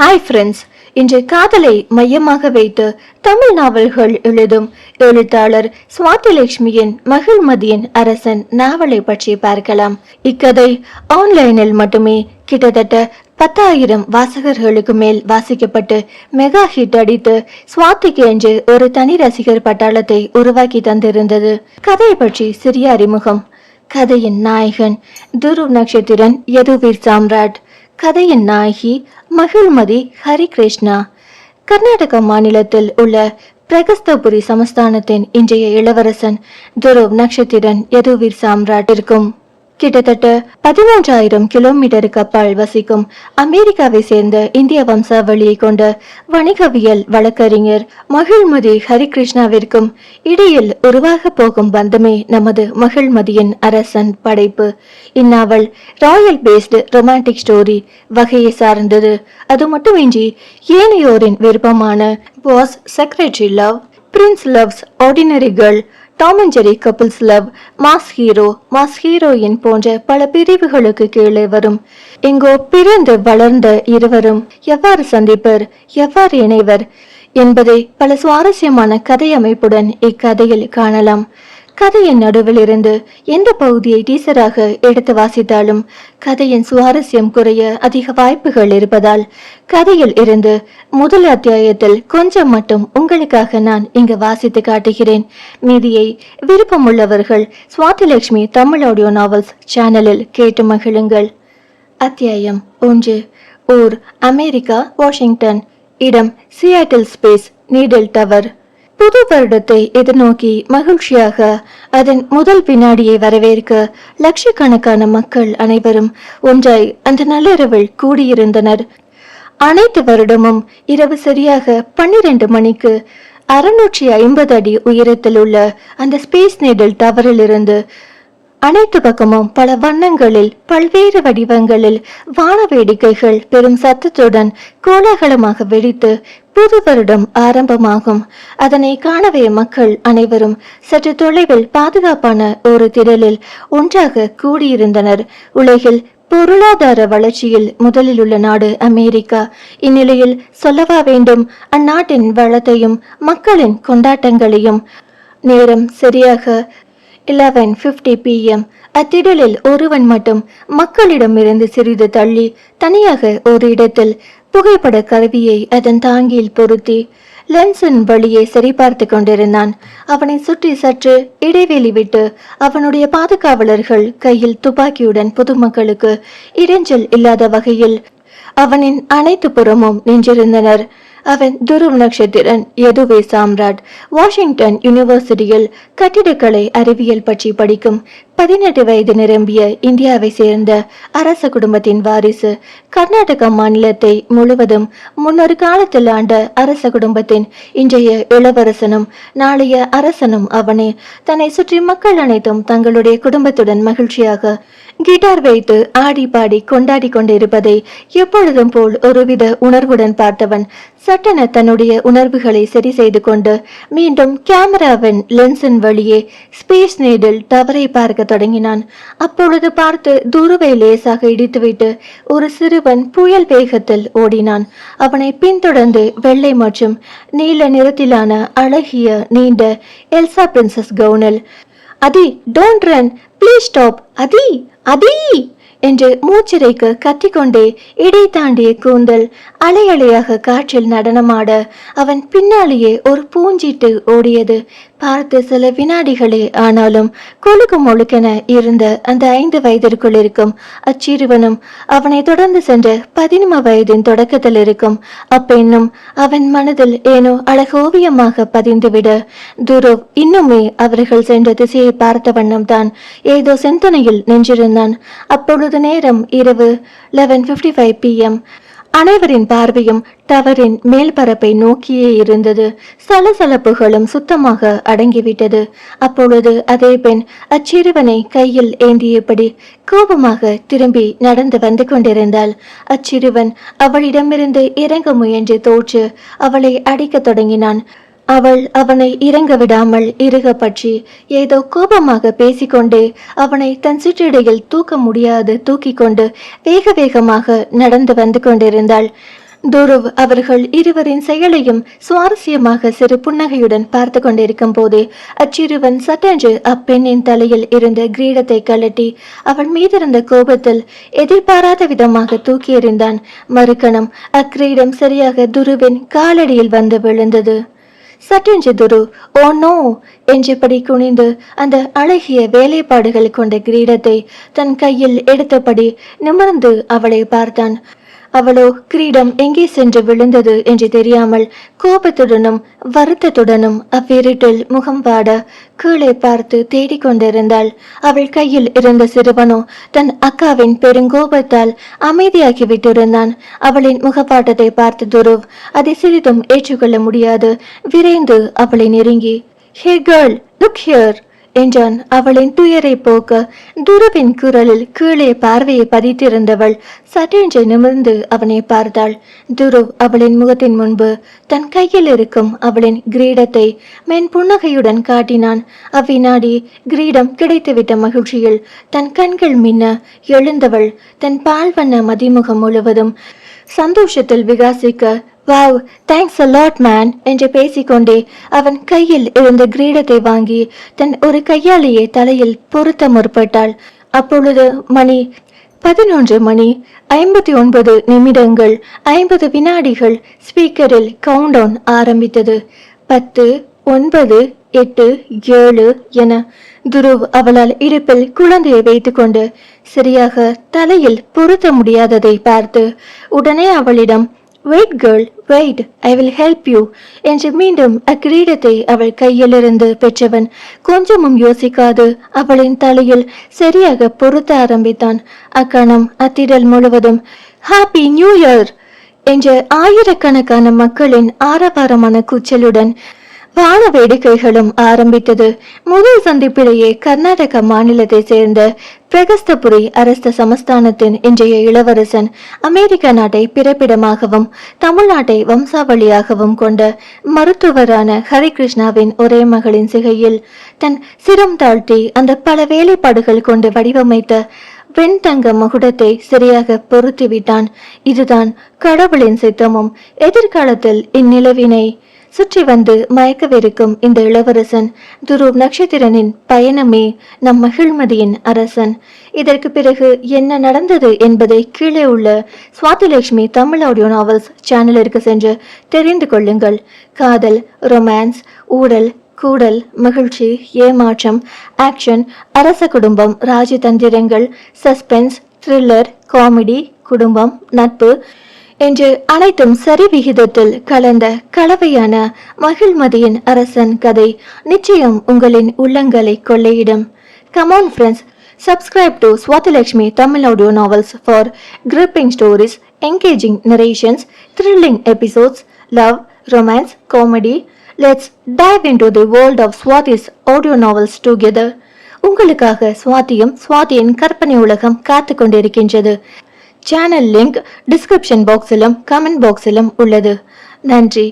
Hi friends இன்று காதலை மையமாக வைத்து தமிழ் நாவல்கள் எழுதும் எழுத்தாளர் சுவாதிலட்சுமியின் மகிழ்மதியின் அரசன் நாவலை பற்றி பார்க்கலாம். இக்கதை ஆன்லைனில் மட்டுமே கிட்டத்தட்ட பத்தாயிரம் வாசகர்களுக்கு மேல் வாசிக்கப்பட்டு மெகா ஹிட் அடித்து சுவாதிக்கு என்று ஒரு தனி ரசிகர் பட்டாளத்தை உருவாக்கி தந்திருந்தது. கதையை பற்றி சிறிய அறிமுகம். கதையின் நாயகன் துருவ் நட்சத்திரன் யதுவீர் சாம்ராட். கதையின் நாயகி மகிழ்மதி ஹரிகிருஷ்ணா. கர்நாடக மாநிலத்தில் உள்ள பிரகஸ்தபுரி சமஸ்தானத்தின் இன்றைய இளவரசன் துருவ் நட்சத்திரன் யதுவீர் சாம்ராட் இருக்கும் கிட்டத்தட்ட பதிமூன்றாயிரம் கிலோமீட்டருக்கு அப்பால் வசிக்கும் அமெரிக்காவை சேர்ந்த இந்திய வம்சாவளியை கொண்ட வணிகவியல் வழக்கறிஞர் மகிழ்மதி ஹரிகிருஷ்ணாவிற்கும் இடையில் உருவாக போகும் பந்தமே நமது மகிழ்மதியின் அரசன் படைப்பு. இந்நாவல் ராயல் பேஸ்டு ரொமான்டிக் ஸ்டோரி வகையை சார்ந்தது. அது மட்டுமின்றி ஏனையோரின் விருப்பமான boss secretary love prince loves ordinary girl Tom and Jerry couples love mass hero mass heroine போன்ற பல பிரிவுகளுக்கு கீழே வரும். எங்கோ பிறந்து வளர்ந்த இருவரும் எவ்வாறு சந்திப்பர் எவ்வாறு இணைவர் என்பதை பல சுவாரஸ்யமான கதை அமைப்புடன் இக்கதையில் காணலாம். கதையின் நடுவில் இருந்து எந்த பகுதியை டீசராக எடுத்து வாசித்தாலும் கதையின் சுவாரஸ்யம் குறைய அதிக வாய்ப்புகள் இருப்பதால் கதையில் இருந்து முதல் அத்தியாயத்தில் கொஞ்சம் மட்டும் உங்களுக்காக நான் இங்கு வாசித்து காட்டுகிறேன். மீதியை விருப்பமுள்ளவர்கள் சுவாதிலட்சுமி தமிழ் ஆடியோ நாவல்ஸ் சேனலில் கேட்டு மகிழுங்கள். அத்தியாயம் ஒன்று. ஊர் அமெரிக்கா வாஷிங்டன். இடம் சியாட்டில் ஸ்பேஸ் நீடல் டவர் புது வருடத்தை எதிர்நோக்கி மகிழ்ச்சியாக அதன் முதல் வினாடியை வரவேற்க லட்சக்கணக்கான மக்கள் அனைவரும் ஒன்றாய் அந்த நள்ளிரவில் கூடியிருந்தனர். அனைத்து வருடமும் இரவு சரியாக பன்னிரண்டு மணிக்கு அறுநூற்றி ஐம்பது அடி உயரத்தில் உள்ள அந்த ஸ்பேஸ் நீடல் டவரிலிருந்து அனைத்து பக்கமும் பல வண்ணங்களில் பல்வேறு வடிவங்களில் வான வேடிக்கைகள் பெரும் சத்தத்துடன் கோலாகலமாக வெடித்து புது வருடம் ஆரம்பமாகும். அதனை காணவே மக்கள் அனைவரும் சற்று தொலைவில் பாதுகாப்பான ஒரு திடலில் ஒன்றாக கூடியிருந்தனர். உலகில் பொருளாதார வளர்ச்சியில் முதலில் உள்ள நாடு அமெரிக்கா. இந்நிலையில் சொல்லவா வேண்டும் அந்நாட்டின் வளத்தையும் மக்களின் கொண்டாட்டங்களையும் நேரம் சரியாக இலவன் ஃபிஃப்டி பிஎம் அத்திடலில் ஒருவன் மட்டும் மக்களிடமிருந்து சிறிது தள்ளி தனியாக ஒரு இடத்தில் புகைப்பட கருவியை அதன் தாங்கியில் பொருத்தி லென்ஸின் வழியை சரிபார்த்து கொண்டிருந்தான். அவனை சுற்றி சற்று இடைவெளி விட்டு அவனுடைய பாதுகாவலர்கள் கையில் துப்பாக்கியுடன் பொதுமக்களுக்கு இடைஞ்சல் இல்லாத வகையில் அவனின் அனைத்து புறமும் நின்றிருந்தனர். அவன் துருவ் நட்சத்திரன் எதுவே சாம்ராட். வாஷிங்டன் யூனிவர்சிட்டியில் கட்டிடக்கலை அறிவியல் பற்றி படிக்கும் பதினெட்டு வயது நிரம்பிய இந்தியாவை சேர்ந்த அரச குடும்பத்தின் வாரிசு கர்நாடக மாநிலத்தை முழுவதும் முன்னொரு காலத்தில் ஆண்ட அரச குடும்பத்தின் இன்றைய இளவரசனும் நாளைய அரசனும் அவனே தன்னை சுற்றி மக்கள் அனைத்தும் தங்களுடைய குடும்பத்துடன் மகிழ்ச்சியாக கிட்டார் வைத்து ஆடி பாடி கொண்டாடி கொண்டிருப்பதை எப்பொழுதும் போல் ஒருவித உணர்வுடன் பார்த்தவன் சட்டென தன்னுடைய உணர்வுகளை சரி செய்து கொண்டு மீண்டும் கேமராவின் லென்ஸின் வழியே ஸ்பேஸ் நீடில் டவரை பார்க்க தொடங்கினான். அப்பொழுது பார்த்து துருவை லேசாக இடித்துவிட்டு ஒரு சிறுவன் புயல் வேகத்தில் ஓடினான். அவனை பின்தொடர்ந்து வெள்ளை மற்றும் நீல நிறத்திலான அழகிய நீண்ட எல்சா பிரின்சஸ் கவுனில் அதி டோன்ட் ரன்! ப்ளீஸ் ஸ்டாப் அதி அதி என்று மூச்சிறைக்கு கத்திக்கொண்டே இடை தாண்டிய கூந்தல் அலையலையாக காற்றில் நடனமாட அவன் பின்னாலேயே ஒரு பூஞ்சிட்டு ஓடியது. பார்த்து சில வினாடிகளே ஆனாலும் கொழுக்கு மொழுக்கென இருந்த அந்த ஐந்து வயதிற்குள் இருக்கும் அச்சிறுவனும் அவனை தொடர்ந்து சென்ற பதினொரு வயதின் தொடக்கத்தில் இருக்கும். அப்பெண்ணும் அவன் மனதில் ஏனோ அழகோவியமாக பதிந்துவிட துருவ் இன்னுமே அவர்கள் சென்ற திசையை பார்த்த வண்ணம் தான் ஏதோ சிந்தனையில் நின்றிருந்தான். அப்பொழுது நேரம் இரவு லெவன் பிப்டி ஃபைவ் பிஎம் அனைவரின் பார்வையும் டவரின் மேல்பரப்பை நோக்கியே இருந்தது. சலசலப்புகளும் சுத்தமாக அடங்கிவிட்டது. அப்பொழுது அதே பெண் அச்சிறுவனை கையில் ஏந்தியபடி கோபமாக திரும்பி நடந்து வந்து கொண்டிருந்தாள். அச்சிறுவன் அவளிடமிருந்து இறங்க முயன்று தோற்று அவளை அடிக்க தொடங்கினான். அவள் அவனை இறங்க விடாமல் இறுக பற்றி ஏதோ கோபமாக பேசிக்கொண்டே அவனை தன் சிற்றிடையில் தூக்க முடியாது தூக்கி கொண்டு வேக வேகமாக நடந்து வந்து கொண்டிருந்தாள். துருவ் அவர்கள் இருவரின் செயலையும் சுவாரஸ்யமாக சிறு புன்னகையுடன் பார்த்து கொண்டிருக்கும் போதே அச்சிறுவன் சட்டென்று அப்பெண்ணின் தலையில் இருந்த கிரீடத்தை கழட்டி அவள் மீதிருந்த கோபத்தில் எதிர்பாராத விதமாக தூக்கி எறிந்தான் மறுக்கணம் அக்கிரீடம் சரியாக துருவின் காலடியில் வந்து விழுந்தது. சட்டென்று துரு ஓ நோ என்றபடி குனிந்து அந்த அழகிய வேலைப்பாடுகள் கொண்ட கிரீடத்தை தன் கையில் எடுத்தபடி நிமிர்ந்து அவளை பார்த்தான். அவளோ கிரீடம் எங்கே சென்று விழுந்தது என்று தெரியாமல் கோபத்துடனும் வருத்தத்துடனும் அவ்விருட்டில் முகம் பாட கீழே பார்த்து தேடிக் கொண்டிருந்தாள். அவள் கையில் இருந்த சிறுவனோ தன் அக்காவின் பெருங்கோபத்தால் அமைதியாகி விட்டிருந்தான் அவளின் முகப்பாட்டத்தை பார்த்து துருவ் அதை சிறிதும் ஏற்றுக்கொள்ள முடியாது. விரைந்து அவளை நெருங்கி ஹே கேர்ள் லுக் ஹியர் என்றான். அவளின் துயரை போக்க துருவின் குரலில் கீழே பார்வையை பதித்திருந்தவள் சட்டென்று நிமிர்ந்து அவனை பார்த்தாள். துருவ் அவளின் முகத்தின் முன்பு தன் கையில் இருக்கும் அவளின் கிரீடத்தை மென் புன்னகையுடன் காட்டினான். அவ்வினாடி கிரீடம் கிடைத்துவிட்ட மகிழ்ச்சியில் தன் கண்கள் மின்ன எழுந்தவள் தன் பால்வண்ண மதிமுகம் முழுவதும் சந்தோஷத்தில் விகாசிக்க wow thanks a lot man என்று பேசிக்கொண்டே அவன் கையில் இருந்த கிரீடத்தை வாங்கி தன் ஒரு கையாலேயே தலையில் பொருத்த முற்பட்டாள். அப்பொழுது மணி பதினொன்று மணி ஐம்பத்தி ஒன்பது நிமிடங்கள் ஐம்பது வினாடிகள் ஸ்பீக்கரில் கவுண்டவுன் ஆரம்பித்தது. பத்து ஒன்பது எட்டு ஏழு என துருவ் அவளால் இடுப்பில் குழந்தையை வைத்துக்கொண்டு சரியாக தலையில் பொருத்த முடியாததை பார்த்து உடனே அவளிடம் wait girl wait I will help you என்று மீண்டும் அக்கிரீடத்தை அவள் கையிலிருந்து பெற்றவன். கொஞ்சமும் யோசிக்காது. அவளின் தலையில் சரியாக பொருத்த ஆரம்பித்தான். அக்கணம் அத்திடல் முழுவதும் ஹாப்பி நியூ இயர் என்ற ஆயிரக்கணக்கான மக்களின் ஆரவாரமான கூச்சலுடன் வான வேடிக்கைகளும் ஆரம்பித்தது. முதல் சந்திப்பிலேயே கர்நாடக மாநிலத்தை சேர்ந்த பிரகஸ்தபுரி அரச சமஸ்தானத்தின் இன்றைய இளவரசன் அமெரிக்க நாட்டை பிறப்பிடமாகவும் தமிழ்நாட்டை வம்சாவளியாகவும் கொண்ட மருத்துவரான ஹரிகிருஷ்ணாவின் ஒரே மகளின் சிகையில் தன் சிரம் தாழ்த்தி அந்த பல வேலைப்பாடுகள் கொண்டு வடிவமைத்த வெண்தங்க மகுடத்தை சரியாக பொருத்திவிட்டான். இதுதான் கடவுளின் சித்தமும். எதிர்காலத்தில் இந்நிலவினை சுற்றி வந்து மயக்கவிருக்கும் இந்த இளவரசன் துருவ் நட்சத்திரனின் பயணமே நம் மகிழ்மதியின் அரசன். இதற்கு பிறகு என்ன நடந்தது என்பதை கீழே உள்ள சுவாதிலட்சுமி தமிழ் ஆடியோ நாவல்ஸ் சேனலிற்கு சென்று தெரிந்து கொள்ளுங்கள். காதல் ரொமான்ஸ் ஊழல் கூடல் மகிழ்ச்சி ஏமாற்றம் ஆக்ஷன் அரச குடும்பம் ராஜதந்திரங்கள் சஸ்பென்ஸ் த்ரில்லர் காமெடி குடும்பம் நட்பு என்று அனைத்தும் சரி விகிதத்தில் கலந்த கலவையான மகிழ்மதியின் அரசன் கதை நிச்சயம் உங்களின் உள்ளங்களை கொள்ளையிடும் come on friends subscribe to Swathilakshmi Tamil audio novels for gripping stories engaging narrations thrilling episodes love romance comedy let's dive into the world of Swathi's audio novels together உங்களுக்காக சுவாதியும் சுவாதியின் கற்பனை உலகம் காத்து கொண்டிருக்கின்றது சேனல் லிங்க் டிஸ்கிரிப்ஷன் பாக்ஸிலும் comment பாக்ஸிலும் உள்ளது. நன்றி.